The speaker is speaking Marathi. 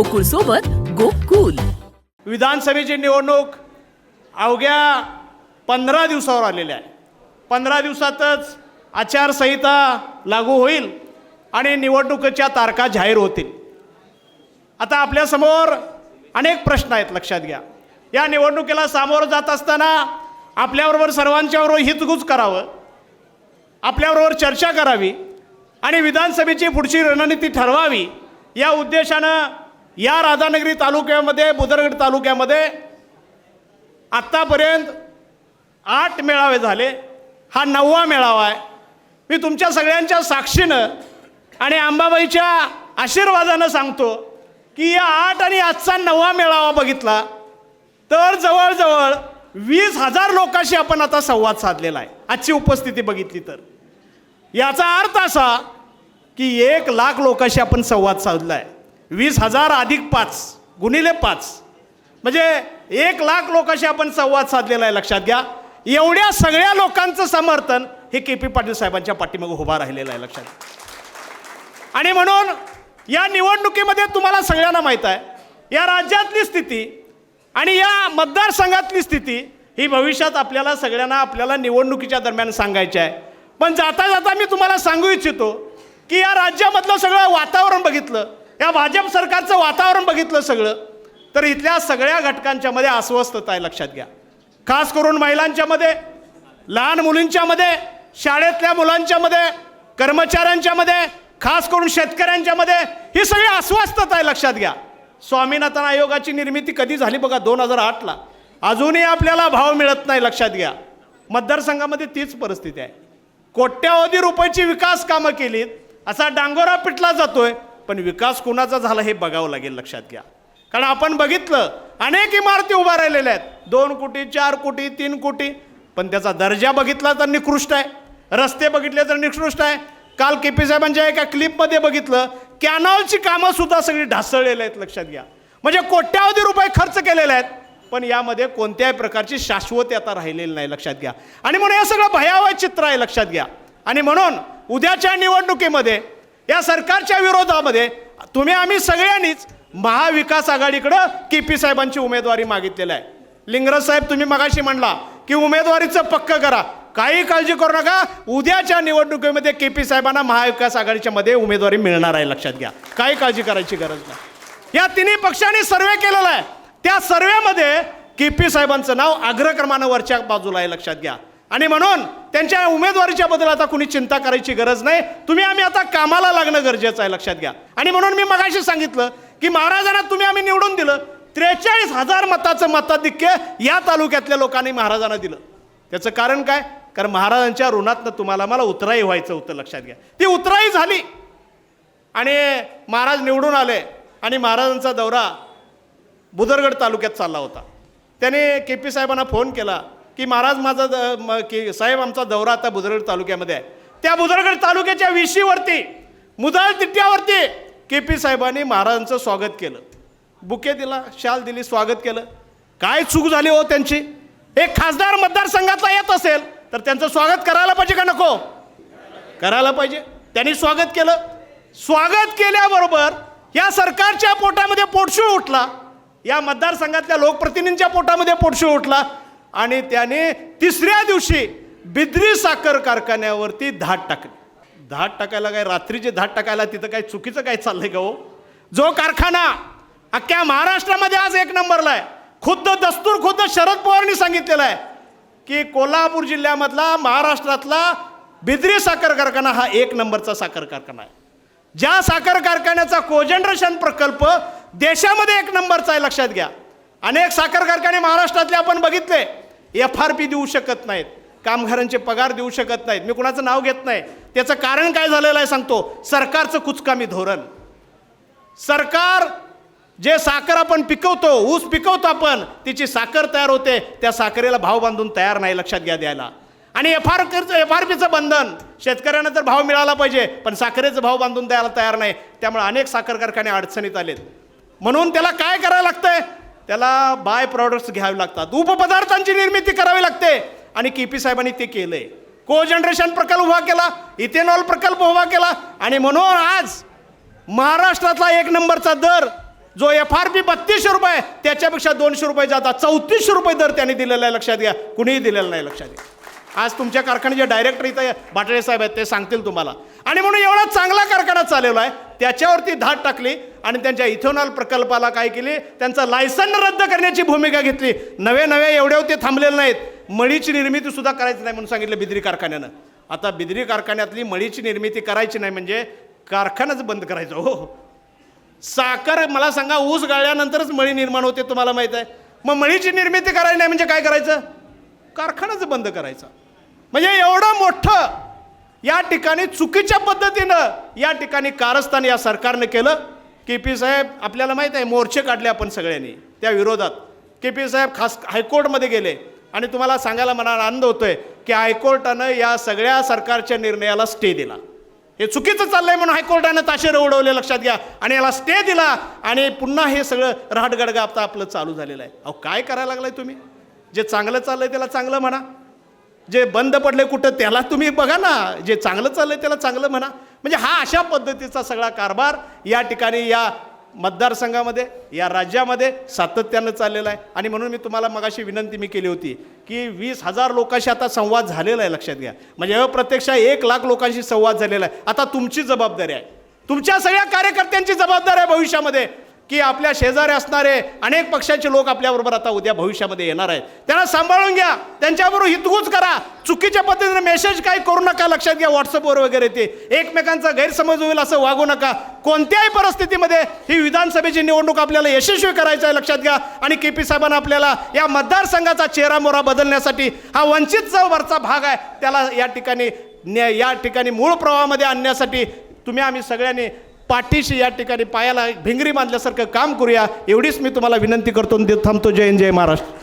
गोकुळ सोबत गोकुल. विधानसभेची निवडणूक अवघ्या पंधरा दिवसावर आलेल्या आहे. पंधरा दिवसातच आचारसंहिता लागू होईल आणि निवडणुकीच्या तारखा जाहीर होतील. आता आपल्यासमोर अनेक प्रश्न आहेत लक्षात घ्या. या निवडणुकीला सामोरं जात असताना आपल्याबरोबर सर्वांच्याबरोबर हितगुज करावं आपल्याबरोबर चर्चा करावी आणि विधानसभेची पुढची रणनीती ठरवावी या उद्देशानं या राधानगरी तालुक्यामध्ये बुदरगड तालुक्यामध्ये आत्तापर्यंत आठ मेळावे झाले. हा नववा मेळावा आहे. मी तुमच्या सगळ्यांच्या साक्षीनं आणि अंबाबाईच्या आशीर्वादानं सांगतो की या आठ आणि आजचा नववा मेळावा बघितला तर जवळजवळ वीस हजार लोकांशी आपण आता संवाद साधलेला आहे. आजची उपस्थिती बघितली तर. याचा अर्थ असा की एक लाख लोकांशी आपण संवाद साधला आहे वीस हजार अधिक पाच गुणिले पाच. म्हणजे एक लाख लोकांशी आपण संवाद साधलेला आहे लक्षात घ्या. एवढ्या सगळ्या लोकांचं समर्थन हे के पी पाटील साहेबांच्या पाठीमागे उभा राहिलेलं आहे लक्षात आणि म्हणून या निवडणुकीमध्ये तुम्हाला सगळ्यांना माहीत आहे या राज्यातली स्थिती आणि या मतदारसंघातली स्थिती ही भविष्यात आपल्याला सगळ्यांना आपल्याला निवडणुकीच्या दरम्यान सांगायची आहे. पण जाता जाता मी तुम्हाला सांगू इच्छितो की या राज्यामधलं सगळं वातावरण बघितलं या भाजप सरकारचं वातावरण बघितलं सगळं तर इथल्या सगळ्या घटकांच्या मध्ये अस्वस्थता आहे लक्षात घ्या. खास करून महिलांच्या मध्ये लहान मुलींच्या मध्ये शाळेतल्या मुलांच्या मध्ये कर्मचाऱ्यांच्या मध्ये खास करून शेतकऱ्यांच्या मध्ये ही सगळी अस्वस्थता आहे लक्षात घ्या. स्वामीनाथन आयोगाची निर्मिती कधी झाली बघा दोन हजार आठला. अजूनही आपल्याला भाव मिळत नाही लक्षात घ्या. मतदारसंघामध्ये तीच परिस्थिती आहे. कोट्यावधी रुपयाची विकास कामं केलीत असा डांगोरा पिटला जातोय पण विकास कुणाचा झाला हे बघावं लागेल लक्षात घ्या. कारण आपण बघितलं अनेक इमारती उभ्या राहिलेल्या आहेत. दोन कोटी चार कोटी तीन कोटी. पण त्याचा दर्जा बघितला तर निकृष्ट आहे. रस्ते बघितले तर निकृष्ट आहे. काल के पी साहेबांच्या एका क्लिपमध्ये बघितलं कॅनॉलची कामं सुद्धा सगळी ढासळलेली आहेत लक्षात घ्या. म्हणजे कोट्यावधी रुपये खर्च केलेले आहेत पण यामध्ये कोणत्याही प्रकारची शाश्वती आता राहिलेली नाही लक्षात घ्या. आणि म्हणून हे सगळं भयावह चित्र आहे लक्षात घ्या. आणि म्हणून उद्याच्या निवडणुकीमध्ये या सरकारच्या विरोधामध्ये तुम्ही आम्ही सगळ्यांनीच महाविकास आघाडीकडं के पी साहेबांची उमेदवारी मागितलेली आहे. लिंगराज साहेब तुम्ही मगाशी म्हणला की उमेदवारीचं पक्क करा. काही काळजी करू नका. उद्याच्या निवडणुकीमध्ये के पी साहेबांना महाविकास आघाडीच्या मध्ये उमेदवारी मिळणार आहे लक्षात घ्या. काही काळजी करायची गरज नाही. या तिन्ही पक्षांनी सर्वे केलेला आहे. त्या सर्वेमध्ये के पी साहेबांचं नाव अग्रक्रमानं वरच्या बाजूला आहे लक्षात घ्या. आणि म्हणून त्यांच्या उमेदवारीच्या बद्दल आता कुणी चिंता करायची गरज नाही. तुम्ही आम्ही आता कामाला लागणं गरजेचं आहे लक्षात घ्या. आणि म्हणून मी मगाशी सांगितलं की महाराजांना तुम्ही आम्ही निवडून दिलं. त्रेचाळीस हजार मताचं मताधिक्य या तालुक्यातल्या लोकांनी महाराजांना दिलं. त्याचं कारण काय? कारण महाराजांच्या ऋणातनं तुम्हाला मला उतराई व्हायचं होतं लक्षात घ्या. ती उतराई झाली. आणि महाराज निवडून आले आणि महाराजांचा दौरा बुदरगड तालुक्यात चालला होता. त्याने के पी साहेबांना फोन केला. की महाराज माझा द- म- की साहेब आमचा दौरा आता बुधरगड तालुक्यामध्ये आहे. त्या बुधरगड तालुक्याच्या विशीवरती मुदळ तिट्ट्यावरती के पी साहेबांनी महाराजांचं स्वागत केलं. बुके दिला शाल दिली स्वागत केलं. काय चूक झाली हो त्यांची? एक खासदार मतदारसंघातला येत असेल तर त्यांचं स्वागत करायला पाहिजे का नको? करायला पाहिजे. त्यांनी स्वागत केलं. स्वागत केल्याबरोबर या सरकारच्या पोटामध्ये पोटशूळ उठला या मतदारसंघातल्या लोकप्रतिनिधींच्या पोटामध्ये पोटशूळ उठला आणि त्याने तिसऱ्या दिवशी बिद्री साखर कारखान्यावरती धाड टाकली. धाड टाकायला काय रात्रीचे धाड टाकायला तिथं काय चुकीचं काय चाललंय का हो? जो कारखाना अख्ख्या महाराष्ट्रामध्ये आज एक नंबरला आहे. खुद्द दस्तूर खुद्द शरद पवारांनी सांगितलेलं आहे की कोल्हापूर जिल्ह्यामधला महाराष्ट्रातला बिद्री साखर कारखाना हा एक नंबरचा साखर कारखाना आहे. ज्या साखर कारखान्याचा कोजनरेशन प्रकल्प देशामध्ये एक नंबरचा आहे लक्षात घ्या. अनेक साखर कारखाने महाराष्ट्रातले आपण बघितले. एफ आर पी देऊ शकत नाहीत. कामगारांचे पगार देऊ शकत नाहीत. मी कुणाचं नाव घेत नाही. त्याचं कारण काय झालेलं आहे सांगतो. सरकारचं कुचकामी धोरण. सरकार जे साखर आपण पिकवतो ऊस पिकवतो आपण तिची साखर तयार होते. त्या साखरेला भाव बांधून तयार नाही लक्षात घ्या द्यायला. आणि एफ आर एफ आर पीचं बंधन शेतकऱ्यांना तर भाव मिळाला पाहिजे पण साखरेचा भाव बांधून द्यायला तयार नाही. त्यामुळे अनेक साखर कारखाने अडचणीत आलेत. म्हणून त्याला काय करायला लागतंय? त्याला बाय प्रॉडक्ट्स घ्यावे लागतात. उपपदार्थांची निर्मिती करावी लागते. आणि के पी साहेबांनी ते केलंय. को जनरेशन प्रकल्प उभा केला इथेनॉल प्रकल्प उभा केला आणि म्हणून आज महाराष्ट्रातला एक नंबरचा दर जो एफ आर पी बत्तीसशे रुपये त्याच्यापेक्षा दोनशे रुपये जातात चौतीसशे रुपये दर त्यांनी दिलेला आहे लक्षात घ्या. कुणीही दिलेला नाही लक्षात घ्या. आज तुमच्या कारखान्याचे डायरेक्टर इथं बाटळे साहेब आहेत ते सांगतील तुम्हाला. आणि म्हणून एवढा चांगला कारखाना चालवला आहे त्याच्यावरती धाड टाकली. आणि त्यांच्या इथेनॉल प्रकल्पाला काय केली? त्यांचा लायसन रद्द करण्याची भूमिका घेतली. नवे नवे एवढे ते थांबलेले नाहीत. मळीची निर्मिती सुद्धा करायची नाही म्हणून सांगितलं बिद्री कारखान्यानं. आता बिद्री कारखान्यातली मळीची निर्मिती करायची नाही म्हणजे कारखानाच बंद करायचं. हो. हो. साखर मला सांगा ऊस गाळल्यानंतरच मळी निर्माण होते तुम्हाला माहीत आहे. मग मळीची निर्मिती करायची नाही म्हणजे काय करायचं? कारखानाच बंद करायचा. म्हणजे एवढं मोठं या ठिकाणी चुकीच्या पद्धतीनं या ठिकाणी कारस्थान या सरकारनं केलं. के पी साहेब आपल्याला माहीत आहे मोर्चे काढले आपण सगळ्यांनी त्या विरोधात. के पी साहेब खास हायकोर्टमध्ये गेले आणि तुम्हाला सांगायला मला आनंद होतोय की हायकोर्टानं या सगळ्या सरकारच्या निर्णयाला स्टे दिला. हे चुकीचं चाललंय म्हणून हायकोर्टानं ताशेर उडवले लक्षात घ्या. आणि याला स्टे दिला आणि पुन्हा हे सगळं रहाटगडगा आता आपलं चालू झालेलं आहे. अहो काय करायला लागलाय तुम्ही? जे चांगलं चाललंय त्याला चांगलं म्हणा. जे बंद पडले कुठं त्याला तुम्ही बघा ना. जे चांगलं चाललंय त्याला चांगलं म्हणा. म्हणजे हा अशा पद्धतीचा सगळा कारभार या ठिकाणी या मतदारसंघामध्ये या राज्यामध्ये सातत्यानं चाललेला आहे. आणि म्हणून मी तुम्हाला मगाशी विनंती मी केली होती की वीस हजार लोकांशी आता संवाद झालेला आहे लक्षात घ्या. म्हणजे अप्रत्यक्ष एक लाख लोकांशी संवाद झालेला आहे. आता तुमची जबाबदारी आहे. तुमच्या सगळ्या कार्यकर्त्यांची जबाबदारी आहे भविष्यामध्ये. की आपल्या शेजारी असणारे अनेक पक्षाचे लोक आपल्याबरोबर आता उद्या भविष्यामध्ये येणार आहेत. त्यांना सांभाळून घ्या. त्यांच्याबरोबर हितगुज करा. चुकीच्या पद्धतीने मेसेज काही करू नका. लक्षात घ्या व्हॉट्सअपवर वगैरे ते. एकमेकांचा गैरसमज होईल असं वागू नका. कोणत्याही परिस्थितीमध्ये ही विधानसभेची निवडणूक आपल्याला यशस्वी करायचं आहे लक्षात घ्या. आणि के पी साहेबांना आपल्याला या मतदारसंघाचा चेहरा मोहरा बदलण्यासाठी हा वंचित वरचा भाग आहे. त्याला या ठिकाणी न्या- या ठिकाणी मूळ प्रवाहामध्ये आणण्यासाठी तुम्ही आम्ही सगळ्यांनी पाठीशी या ठिकाणी पायाला भिंगरी बांधल्यासारखं काम करूया. एवढीच मी तुम्हाला विनंती करतो आणि थांबतो. जय हिंद, जय महाराष्ट्र.